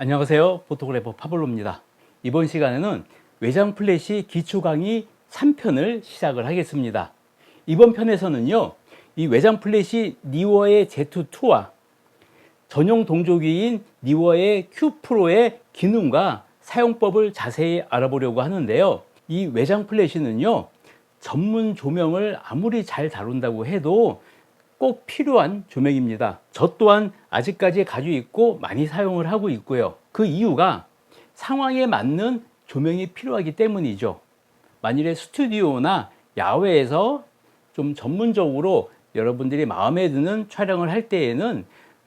안녕하세요. 포토그래퍼 파블로입니다. 이번 시간에는 외장 플래시 기초 강의 3편을 시작을 하겠습니다. 이번 편에서는요, 이 외장 플래시 니워의 Z2와 전용 동조기인 니워의 Q 프로의 기능과 사용법을 자세히 알아보려고 하는데요. 이 외장 플래시는요, 전문 조명을 아무리 잘 다룬다고 해도 꼭 필요한 조명입니다. 저 또한 아직까지 가지고 있고 많이 사용을 하고 있고요. 그 이유가 상황에 맞는 조명이 필요하기 때문이죠. 만일에 스튜디오나 야외에서 좀 전문적으로 여러분들이 마음에 드는 촬영을 할 때에는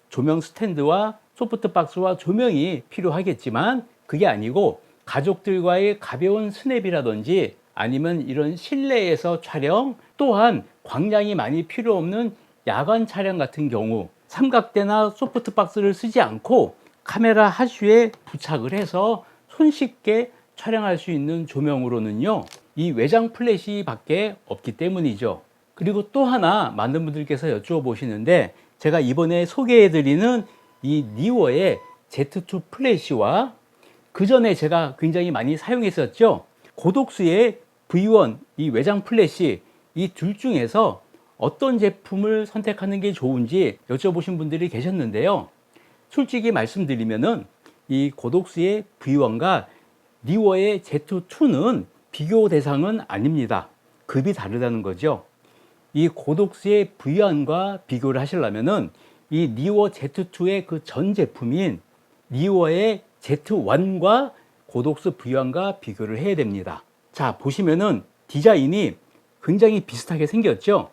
조명 스탠드와 소프트박스와 조명이 필요하겠지만 그게 아니고 가족들과의 가벼운 스냅이라든지 아니면 이런 실내에서 촬영 또한 광량이 많이 필요 없는 야간 촬영 같은 경우 삼각대나 소프트박스를 쓰지 않고 카메라 하슈에 부착을 해서 손쉽게 촬영할 수 있는 조명으로는요 이 외장 플래시 밖에 없기 때문이죠. 그리고 또 하나 많은 분들께서 여쭈어보시는데 제가 이번에 소개해 드리는 이 니워의 Z2 플래시와 그 전에 제가 굉장히 많이 사용했었죠. 고독수의 V1 이 외장 플래시 이 둘 중에서 어떤 제품을 선택하는 게 좋은지 여쭤보신 분들이 계셨는데요. 솔직히 말씀드리면은 이 고독수의 V1과 니워의 Z2는 비교 대상은 아닙니다. 급이 다르다는 거죠. 이 고독수의 V1과 비교를 하시려면은 이 니워 Z2의 그 전 제품인 니워의 Z1과 고독수 V1과 비교를 해야 됩니다. 자, 보시면은 디자인이 굉장히 비슷하게 생겼죠?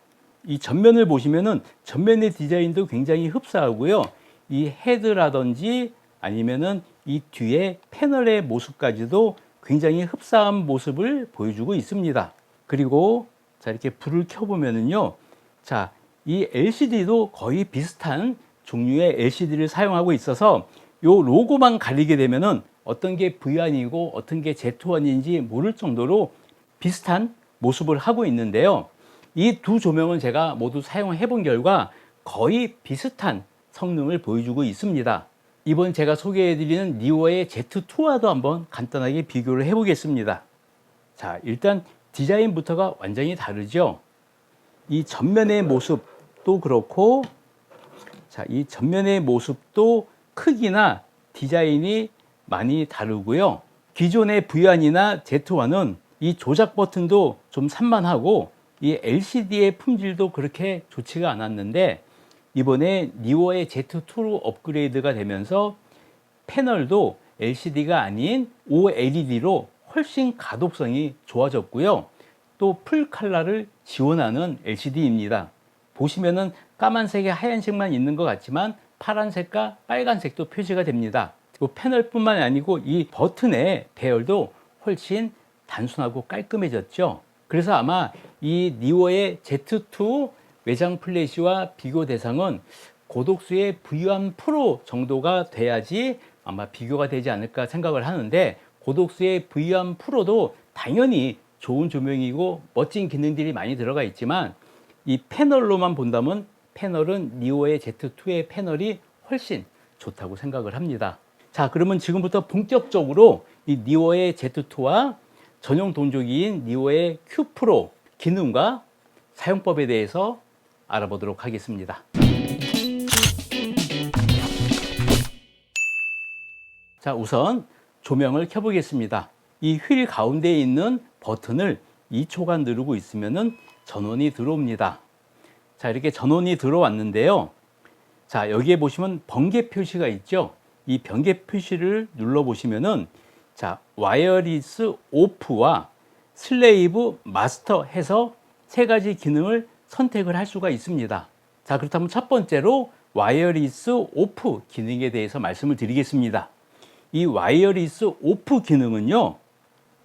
이 전면을 보시면은 전면의 디자인도 굉장히 흡사하고요. 이 헤드라든지 아니면은 이 뒤에 패널의 모습까지도 굉장히 흡사한 모습을 보여주고 있습니다. 그리고 자, 이렇게 불을 켜보면은요. 자, 이 LCD도 거의 비슷한 종류의 LCD를 사용하고 있어서 요 로고만 가리게 되면은 어떤 게 V1이고 어떤 게 Z1인지 모를 정도로 비슷한 모습을 하고 있는데요. 이 두 조명은 제가 모두 사용해 본 결과 거의 비슷한 성능을 보여주고 있습니다. 이번 제가 소개해 드리는 니오의 Z2와도 한번 간단하게 비교를 해 보겠습니다. 자, 일단 디자인부터가 완전히 다르죠. 이 전면의 모습도 그렇고 자, 이 전면의 모습도 크기나 디자인이 많이 다르고요. 기존의 V1이나 Z1은 이 조작 버튼도 좀 산만하고 이 LCD의 품질도 그렇게 좋지가 않았는데 이번에 니오의 Z2로 업그레이드가 되면서 패널도 LCD가 아닌 OLED로 훨씬 가독성이 좋아졌고요. 또풀 컬러를 지원하는 LCD입니다. 보시면은 까만색에 하얀색만 있는 것 같지만 파란색과 빨간색도 표시가 됩니다. 그 패널뿐만 아니고 이 버튼의 배열도 훨씬 단순하고 깔끔해졌죠. 그래서 아마 이 니오의 Z2 외장 플래시와 비교 대상은 고독수의 V1 프로 정도가 돼야지 아마 비교가 되지 않을까 생각을 하는데 고독수의 V1 프로도 당연히 좋은 조명이고 멋진 기능들이 많이 들어가 있지만 이 패널로만 본다면 패널은 니오의 Z2의 패널이 훨씬 좋다고 생각을 합니다. 자, 그러면 지금부터 본격적으로 이 니오의 Z2와 전용 동조기인 니오의 Q 프로 기능과 사용법에 대해서 알아보도록 하겠습니다. 자, 우선 조명을 켜보겠습니다. 이 휠 가운데에 있는 버튼을 2초간 누르고 있으면 전원이 들어옵니다. 자, 이렇게 전원이 들어왔는데요. 자, 여기에 보시면 번개 표시가 있죠. 이 번개 표시를 눌러 보시면은 자, 와이어리스 오프와 슬레이브 마스터 해서 세 가지 기능을 선택을 할 수가 있습니다. 자, 그렇다면 첫 번째로 와이어리스 오프 기능에 대해서 말씀을 드리겠습니다. 이 와이어리스 오프 기능은요,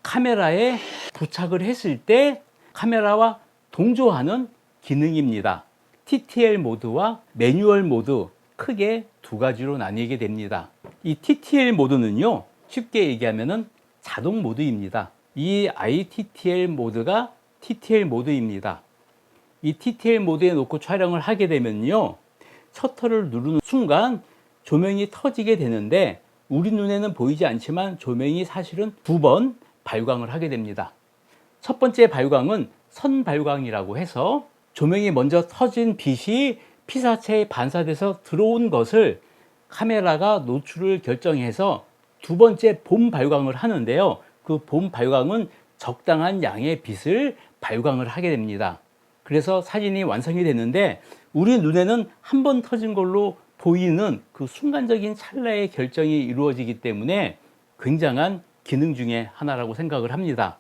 카메라에 부착을 했을 때 카메라와 동조하는 기능입니다. TTL 모드와 매뉴얼 모드 크게 두 가지로 나뉘게 됩니다. 이 TTL 모드는요, 쉽게 얘기하면 자동 모드입니다. 이 ITTL 모드가 TTL 모드입니다. 이 TTL 모드에 놓고 촬영을 하게 되면요, 셔터를 누르는 순간 조명이 터지게 되는데 우리 눈에는 보이지 않지만 조명이 사실은 두 번 발광을 하게 됩니다. 첫 번째 발광은 선발광이라고 해서 조명이 먼저 터진 빛이 피사체에 반사돼서 들어온 것을 카메라가 노출을 결정해서 두 번째 봄 발광을 하는데요. 그 봄 발광은 적당한 양의 빛을 발광을 하게 됩니다. 그래서 사진이 완성이 되는데 우리 눈에는 한 번 터진 걸로 보이는 그 순간적인 찰나의 결정이 이루어지기 때문에 굉장한 기능 중에 하나라고 생각을 합니다.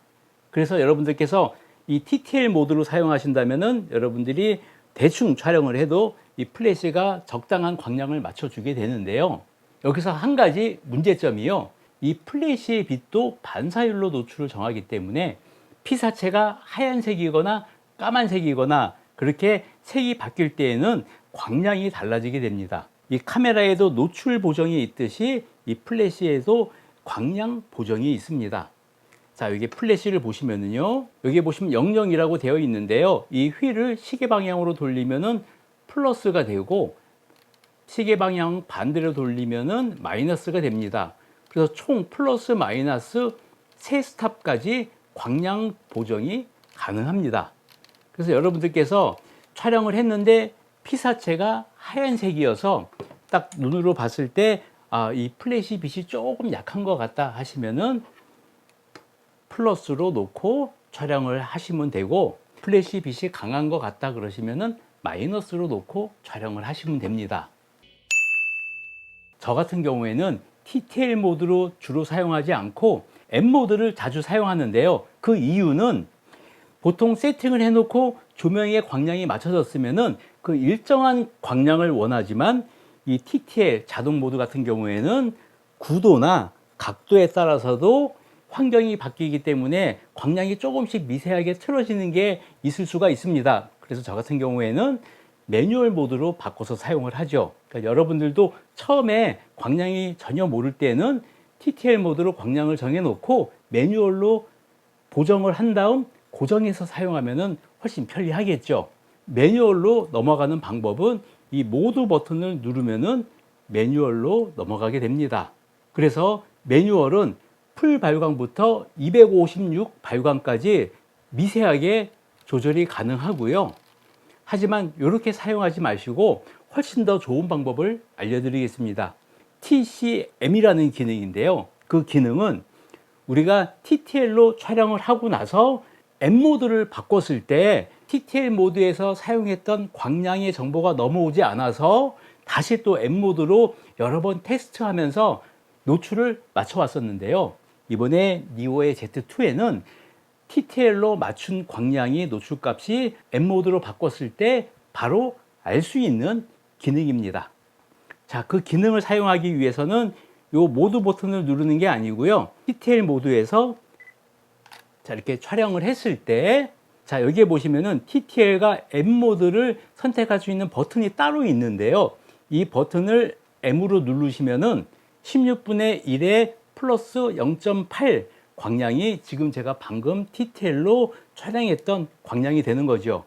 그래서 여러분들께서 이 TTL 모드로 사용하신다면은 여러분들이 대충 촬영을 해도 이 플래시가 적당한 광량을 맞춰주게 되는데요. 여기서 한 가지 문제점이요. 이 플래시의 빛도 반사율로 노출을 정하기 때문에 피사체가 하얀색이거나 까만색이거나 그렇게 색이 바뀔 때에는 광량이 달라지게 됩니다. 이 카메라에도 노출 보정이 있듯이 이 플래시에도 광량 보정이 있습니다. 자, 여기 플래시를 보시면은요. 여기 보시면 00이라고 되어 있는데요. 이 휠을 시계 방향으로 돌리면은 플러스가 되고 시계 방향 반대로 돌리면은 마이너스가 됩니다. 그래서 총 플러스 마이너스 세 스탑까지 광량 보정이 가능합니다. 그래서 여러분들께서 촬영을 했는데 피사체가 하얀색이어서 딱 눈으로 봤을 때 아, 이 플래시 빛이 조금 약한 것 같다 하시면은 플러스로 놓고 촬영을 하시면 되고 플래시 빛이 강한 것 같다 그러시면은 마이너스로 놓고 촬영을 하시면 됩니다. 저 같은 경우에는 TTL 모드로 주로 사용하지 않고 M 모드를 자주 사용하는데요. 그 이유는 보통 세팅을 해놓고 조명의 광량이 맞춰졌으면은 그 일정한 광량을 원하지만 이 TTL 자동 모드 같은 경우에는 구도나 각도에 따라서도 환경이 바뀌기 때문에 광량이 조금씩 미세하게 틀어지는 게 있을 수가 있습니다. 그래서 저 같은 경우에는 매뉴얼 모드로 바꿔서 사용을 하죠. 그러니까 여러분들도 처음에 광량이 전혀 모를 때는 TTL 모드로 광량을 정해놓고 매뉴얼로 보정을 한 다음 고정해서 사용하면 훨씬 편리하겠죠. 매뉴얼로 넘어가는 방법은 이 모드 버튼을 누르면은 매뉴얼로 넘어가게 됩니다. 그래서 매뉴얼은 풀 발광부터 256 발광까지 미세하게 조절이 가능하고요. 하지만 이렇게 사용하지 마시고 훨씬 더 좋은 방법을 알려드리겠습니다. TCM이라는 기능인데요. 그 기능은 우리가 TTL로 촬영을 하고 나서 M 모드를 바꿨을 때 TTL 모드에서 사용했던 광량의 정보가 넘어오지 않아서 다시 또 M 모드로 여러 번 테스트하면서 노출을 맞춰 왔었는데요. 이번에 니오의 Z2에는 TTL로 맞춘 광량이 노출 값이 M 모드로 바꿨을 때 바로 알 수 있는 기능입니다. 자, 그 기능을 사용하기 위해서는 이 모드 버튼을 누르는 게 아니고요. TTL 모드에서 자, 이렇게 촬영을 했을 때 자, 여기에 보시면은 TTL과 M 모드를 선택할 수 있는 버튼이 따로 있는데요. 이 버튼을 M으로 누르시면은 16분의 1에 플러스 0.8 광량이 지금 제가 방금 TTL로 촬영했던 광량이 되는 거죠.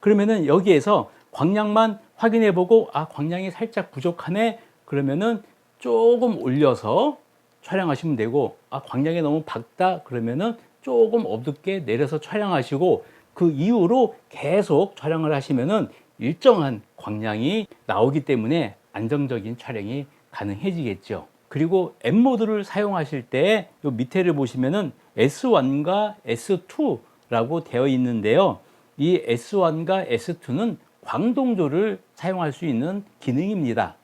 그러면은 여기에서 광량만 확인해 보고 아, 광량이 살짝 부족하네. 그러면은 조금 올려서 촬영하시면 되고 아, 광량이 너무 밝다. 그러면은 조금 어둡게 내려서 촬영하시고 그 이후로 계속 촬영을 하시면은 일정한 광량이 나오기 때문에 안정적인 촬영이 가능해지겠죠. 그리고 M 모드를 사용하실 때요 밑에를 보시면은 S1과 S2라고 되어 있는데요. 이 S1과 S2는 광동조를 사용할 수 있는 기능입니다.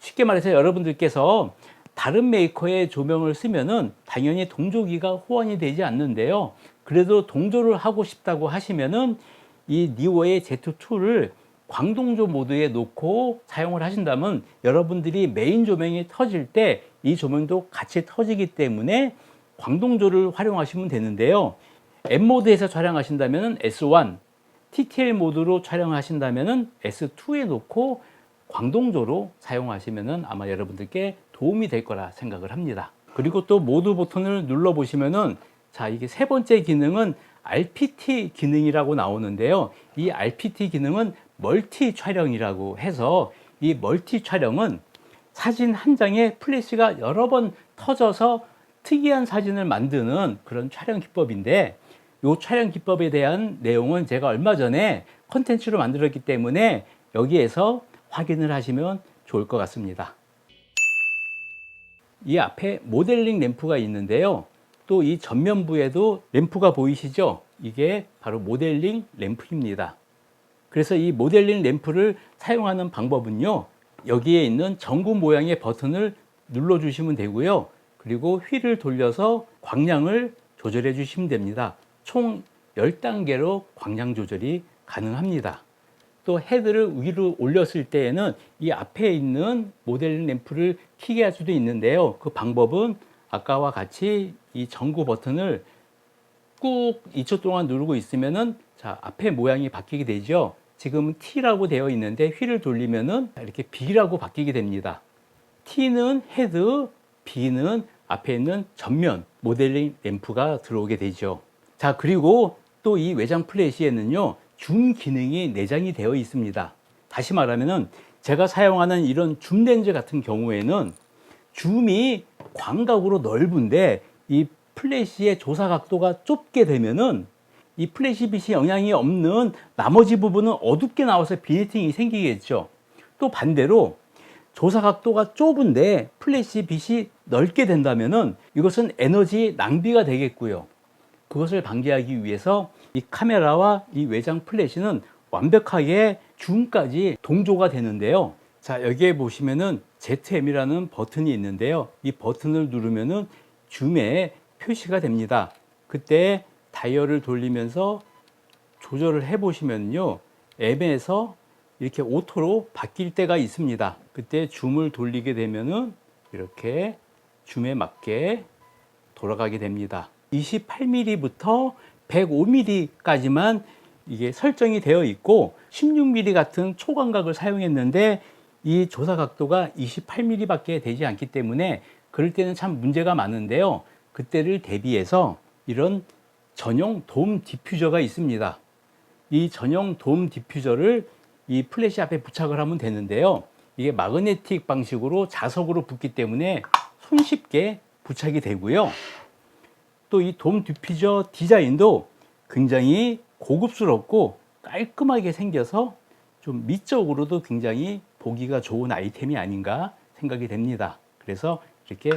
쉽게 말해서 여러분들께서 다른 메이커의 조명을 쓰면은 당연히 동조기가 호환이 되지 않는데요. 그래도 동조를 하고 싶다고 하시면은 이 니오의 Z2를 광동조 모드에 놓고 사용을 하신다면 여러분들이 메인 조명이 터질 때 이 조명도 같이 터지기 때문에 광동조를 활용하시면 되는데요. M 모드에서 촬영하신다면 S1, TTL 모드로 촬영하신다면 S2에 놓고 광동조로 사용하시면 아마 여러분들께 도움이 될 거라 생각을 합니다. 그리고 또 모드 버튼을 눌러 보시면은 자, 이게 세 번째 기능은 RPT 기능이라고 나오는데요. 이 RPT 기능은 멀티 촬영이라고 해서 이 멀티 촬영은 사진 한 장에 플래시가 여러 번 터져서 특이한 사진을 만드는 그런 촬영 기법인데 이 촬영 기법에 대한 내용은 제가 얼마 전에 컨텐츠로 만들었기 때문에 여기에서 확인을 하시면 좋을 것 같습니다. 이 앞에 모델링 램프가 있는데요. 또 이 전면부에도 램프가 보이시죠? 이게 바로 모델링 램프입니다. 그래서 이 모델링 램프를 사용하는 방법은요. 여기에 있는 전구 모양의 버튼을 눌러 주시면 되고요. 그리고 휠을 돌려서 광량을 조절해 주시면 됩니다. 총 10단계로 광량 조절이 가능합니다. 또 헤드를 위로 올렸을 때에는 이 앞에 있는 모델링 램프를 켜게 할 수도 있는데요. 그 방법은 아까와 같이 이 전구 버튼을 꾹 2초 동안 누르고 있으면은 자, 앞에 모양이 바뀌게 되죠. 지금 T라고 되어 있는데 휠을 돌리면은 이렇게 B라고 바뀌게 됩니다. T는 헤드, B는 앞에 있는 전면 모델링 램프가 들어오게 되죠. 자, 그리고 또 이 외장 플래시에는요, 줌 기능이 내장이 되어 있습니다. 다시 말하면은 제가 사용하는 이런 줌 렌즈 같은 경우에는 줌이 광각으로 넓은데 이 플래시의 조사 각도가 좁게 되면은 이 플래시 빛이 영향이 없는 나머지 부분은 어둡게 나와서 비니팅이 생기겠죠. 또 반대로 조사 각도가 좁은데 플래시 빛이 넓게 된다면은 이것은 에너지 낭비가 되겠고요. 그것을 방지하기 위해서 이 카메라와 이 외장 플래시는 완벽하게 줌까지 동조가 되는데요. 자, 여기에 보시면은 ZM이라는 버튼이 있는데요. 이 버튼을 누르면은 줌에 표시가 됩니다. 그때 다이얼을 돌리면서 조절을 해 보시면요. 앱에서 이렇게 오토로 바뀔 때가 있습니다. 그때 줌을 돌리게 되면은 이렇게 줌에 맞게 돌아가게 됩니다. 28mm부터 105mm까지만 이게 설정이 되어 있고 16mm 같은 초광각을 사용했는데 이 조사 각도가 28mm밖에 되지 않기 때문에 그럴 때는 참 문제가 많은데요. 그때를 대비해서 이런 전용 돔 디퓨저가 있습니다. 이 전용 돔 디퓨저를 이 플래시 앞에 부착을 하면 되는데요. 이게 마그네틱 방식으로 자석으로 붙기 때문에 손쉽게 부착이 되고요. 또 이돔 디퓨저 디자인도 굉장히 고급스럽고 깔끔하게 생겨서 좀 미적으로도 굉장히 보기가 좋은 아이템이 아닌가 생각이 됩니다. 그래서 이렇게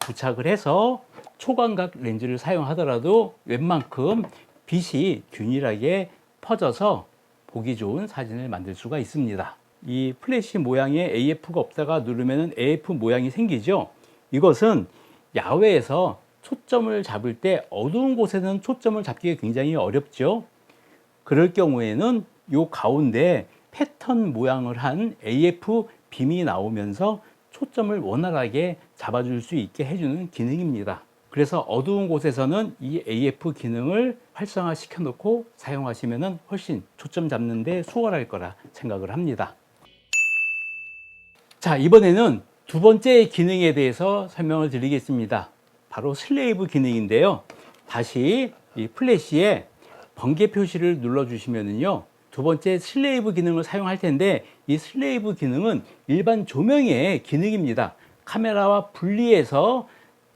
부착을 해서 초광각 렌즈를 사용하더라도 웬만큼 빛이 균일하게 퍼져서 보기 좋은 사진을 만들 수가 있습니다. 이 플래시 모양의 AF가 없다가 누르면 AF 모양이 생기죠. 이것은 야외에서 초점을 잡을 때 어두운 곳에는 초점을 잡기가 굉장히 어렵죠. 그럴 경우에는 요 가운데 패턴 모양을 한 AF 빔이 나오면서 초점을 원활하게 잡아줄 수 있게 해주는 기능입니다. 그래서 어두운 곳에서는 이 AF 기능을 활성화 시켜 놓고 사용하시면 훨씬 초점 잡는데 수월할 거라 생각을 합니다. 자, 이번에는 두 번째 기능에 대해서 설명을 드리겠습니다. 바로 슬레이브 기능인데요. 다시 이 플래시에 번개 표시를 눌러 주시면은요. 두 번째 슬레이브 기능을 사용할 텐데 이 슬레이브 기능은 일반 조명의 기능입니다. 카메라와 분리해서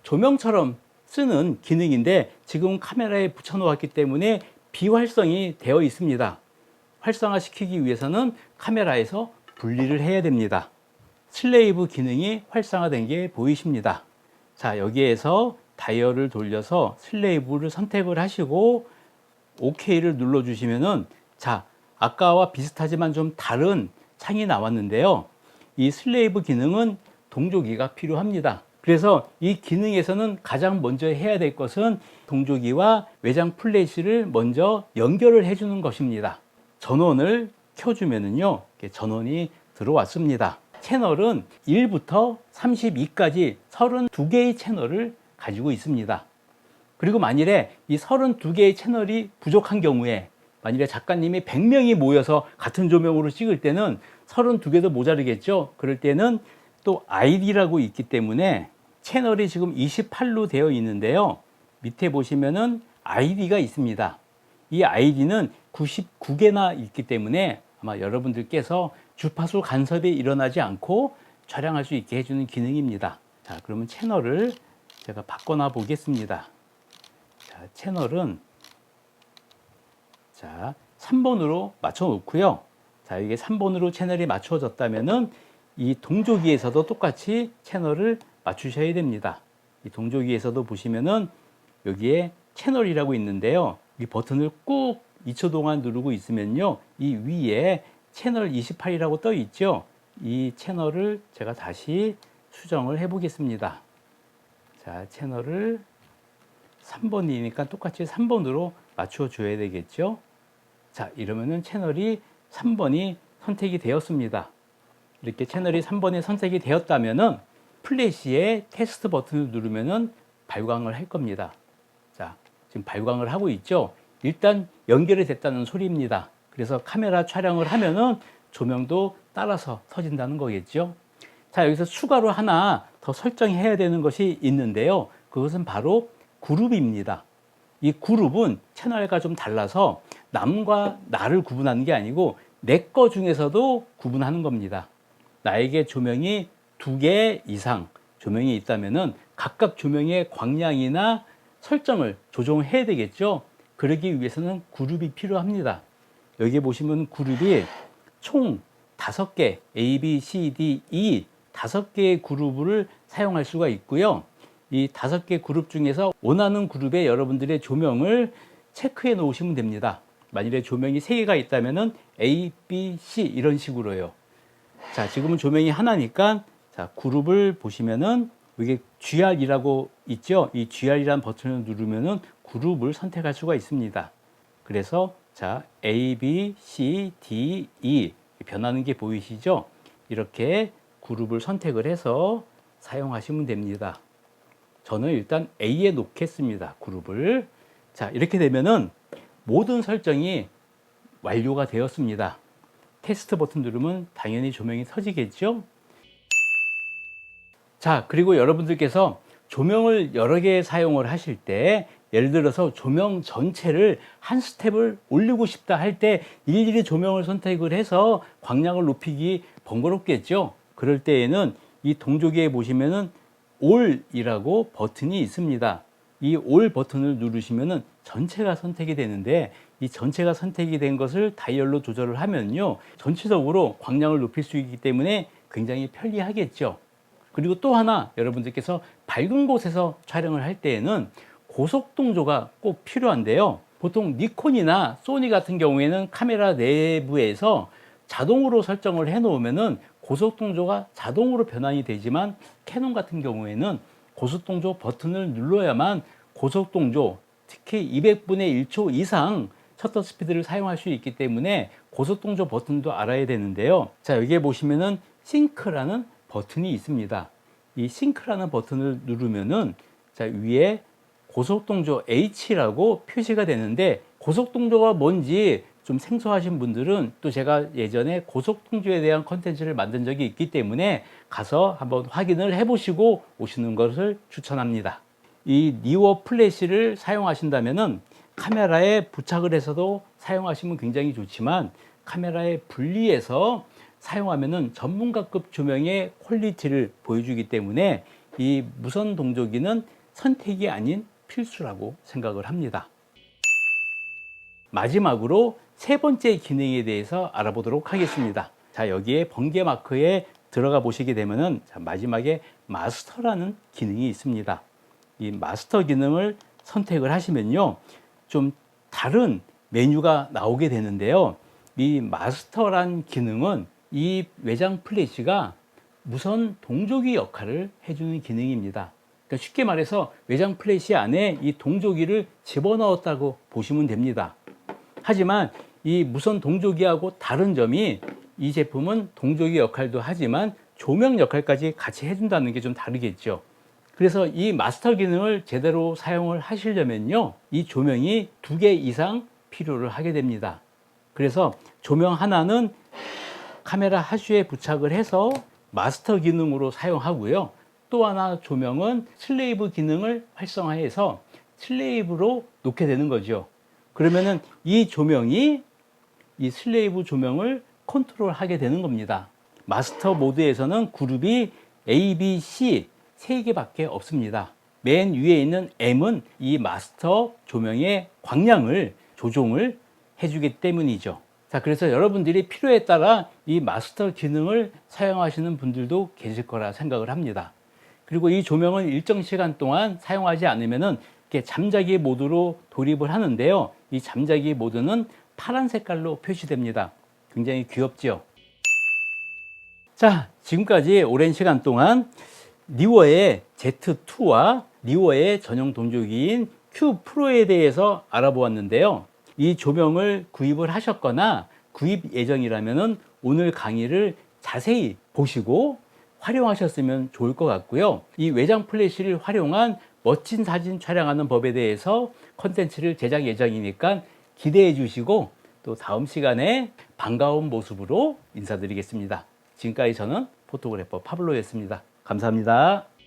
조명처럼 쓰는 기능인데 지금 카메라에 붙여 놓았기 때문에 비활성이 되어 있습니다. 활성화 시키기 위해서는 카메라에서 분리를 해야 됩니다. 슬레이브 기능이 활성화된 게 보이십니다. 자, 여기에서 다이얼을 돌려서 슬레이브를 선택을 하시고 OK를 눌러 주시면은 자, 아까와 비슷하지만 좀 다른 창이 나왔는데요. 이 슬레이브 기능은 동조기가 필요합니다. 그래서 이 기능에서는 가장 먼저 해야 될 것은 동조기와 외장 플래시를 먼저 연결을 해주는 것입니다. 전원을 켜주면은요, 전원이 들어왔습니다. 채널은 1부터 32까지 32개의 채널을 가지고 있습니다. 그리고 만일에 이 32개의 채널이 부족한 경우에 만일에 작가님이 100명이 모여서 같은 조명으로 찍을 때는 32개도 모자르겠죠. 그럴 때는 또 ID라고 있기 때문에 채널이 지금 28로 되어 있는데요. 밑에 보시면은 ID가 있습니다. 이 ID는 99개나 있기 때문에 아마 여러분들께서 주파수 간섭이 일어나지 않고 촬영할 수 있게 해주는 기능입니다. 자, 그러면 채널을 제가 바꿔놔 보겠습니다. 자, 채널은 자, 3번으로 맞춰 놓고요. 자, 이게 3번으로 채널이 맞춰졌다면은 이 동조기에서도 똑같이 채널을 맞추셔야 됩니다. 이 동조기에서도 보시면은 여기에 채널이라고 있는데요. 이 버튼을 꾹 2초 동안 누르고 있으면요. 이 위에 채널 28이라고 떠 있죠. 이 채널을 제가 다시 수정을 해 보겠습니다. 자, 채널을 3번이니까 똑같이 3번으로 맞춰 줘야 되겠죠. 자, 이러면은 채널이 3번이 선택이 되었습니다. 이렇게 채널이 3번에 선택이 되었다면은 플래시의 테스트 버튼을 누르면은 발광을 할 겁니다. 자, 지금 발광을 하고 있죠. 일단 연결이 됐다는 소리입니다. 그래서 카메라 촬영을 하면은 조명도 따라서 터진다는 거겠죠. 자, 여기서 추가로 하나 더 설정해야 되는 것이 있는데요. 그것은 바로 그룹입니다. 이 그룹은 채널과 좀 달라서 남과 나를 구분하는 게 아니고 내 거 중에서도 구분하는 겁니다. 나에게 조명이 두 개 이상 조명이 있다면은 각각 조명의 광량이나 설정을 조정해야 되겠죠. 그러기 위해서는 그룹이 필요합니다. 여기 보시면 그룹이 총 다섯 개 A, B, C, D, E 다섯 개의 그룹을 사용할 수가 있고요. 이 다섯 개 그룹 중에서 원하는 그룹에 여러분들의 조명을 체크해 놓으시면 됩니다. 만일에 조명이 세 개가 있다면은 A, B, C 이런 식으로요. 자, 지금은 조명이 하나니까 자, 그룹을 보시면은 이게 GR이라고 있죠. 이 GR이라는 버튼을 누르면은 그룹을 선택할 수가 있습니다. 그래서 자, A, B, C, D, E 변하는 게 보이시죠? 이렇게 그룹을 선택을 해서 사용하시면 됩니다. 저는 일단 A에 놓겠습니다. 그룹을. 자, 이렇게 되면은 모든 설정이 완료가 되었습니다. 테스트 버튼 누르면 당연히 조명이 터지겠죠? 자, 그리고 여러분들께서 조명을 여러 개 사용을 하실 때 예를 들어서 조명 전체를 한 스텝을 올리고 싶다 할 때 일일이 조명을 선택을 해서 광량을 높이기 번거롭겠죠. 그럴 때에는 이 동조기에 보시면은 올이라고 버튼이 있습니다. 이 올 버튼을 누르시면은 전체가 선택이 되는데 이 전체가 선택이 된 것을 다이얼로 조절을 하면요. 전체적으로 광량을 높일 수 있기 때문에 굉장히 편리하겠죠. 그리고 또 하나 여러분들께서 밝은 곳에서 촬영을 할 때에는 고속 동조가 꼭 필요한데요. 보통 니콘이나 소니 같은 경우에는 카메라 내부에서 자동으로 설정을 해 놓으면은 고속 동조가 자동으로 변환이 되지만 캐논 같은 경우에는 고속 동조 버튼을 눌러야만 고속 동조 특히 200분의 1초 이상 셔터 스피드를 사용할 수 있기 때문에 고속 동조 버튼도 알아야 되는데요. 자, 여기에 보시면은 싱크라는 버튼이 있습니다. 이 싱크라는 버튼을 누르면은 자, 위에 고속동조 H라고 표시가 되는데 고속동조가 뭔지 좀 생소하신 분들은 또 제가 예전에 고속동조에 대한 컨텐츠를 만든 적이 있기 때문에 가서 한번 확인을 해보시고 오시는 것을 추천합니다. 이 니워 플래시를 사용하신다면은 카메라에 부착을 해서도 사용하시면 굉장히 좋지만 카메라에 분리해서 사용하면은 전문가급 조명의 퀄리티를 보여주기 때문에 이 무선 동조기는 선택이 아닌 필수라고 생각을 합니다. 마지막으로 세 번째 기능에 대해서 알아보도록 하겠습니다. 자, 여기에 번개 마크에 들어가 보시게 되면은 자, 마지막에 마스터라는 기능이 있습니다. 이 마스터 기능을 선택을 하시면요. 좀 다른 메뉴가 나오게 되는데요. 이 마스터란 기능은 이 외장 플래시가 무선 동조기 역할을 해주는 기능입니다. 그러니까 쉽게 말해서 외장 플래시 안에 이 동조기를 집어넣었다고 보시면 됩니다. 하지만 이 무선 동조기하고 다른 점이 이 제품은 동조기 역할도 하지만 조명 역할까지 같이 해준다는 게 좀 다르겠죠. 그래서 이 마스터 기능을 제대로 사용을 하시려면요. 이 조명이 두 개 이상 필요를 하게 됩니다. 그래서 조명 하나는 카메라 하슈에 부착을 해서 마스터 기능으로 사용하고요. 또 하나 조명은 슬레이브 기능을 활성화해서 슬레이브로 놓게 되는 거죠. 그러면은 이 조명이 이 슬레이브 조명을 컨트롤하게 되는 겁니다. 마스터 모드에서는 그룹이 A, B, C 세 개밖에 없습니다. 맨 위에 있는 M은 이 마스터 조명의 광량을 조종을 해주기 때문이죠. 자, 그래서 여러분들이 필요에 따라 이 마스터 기능을 사용하시는 분들도 계실 거라 생각을 합니다. 그리고 이 조명은 일정 시간 동안 사용하지 않으면은 이렇게 잠자기 모드로 돌입을 하는데요. 이 잠자기 모드는 파란 색깔로 표시됩니다. 굉장히 귀엽죠. 자, 지금까지 오랜 시간 동안 리워의 Z2와 리워의 전용 동조기인 Q 프로에 대해서 알아보았는데요. 이 조명을 구입을 하셨거나 구입 예정이라면 오늘 강의를 자세히 보시고 활용하셨으면 좋을 것 같고요. 이 외장 플래시를 활용한 멋진 사진 촬영하는 법에 대해서 컨텐츠를 제작 예정이니까 기대해 주시고 또 다음 시간에 반가운 모습으로 인사드리겠습니다. 지금까지 저는 포토그래퍼 파블로였습니다. 감사합니다.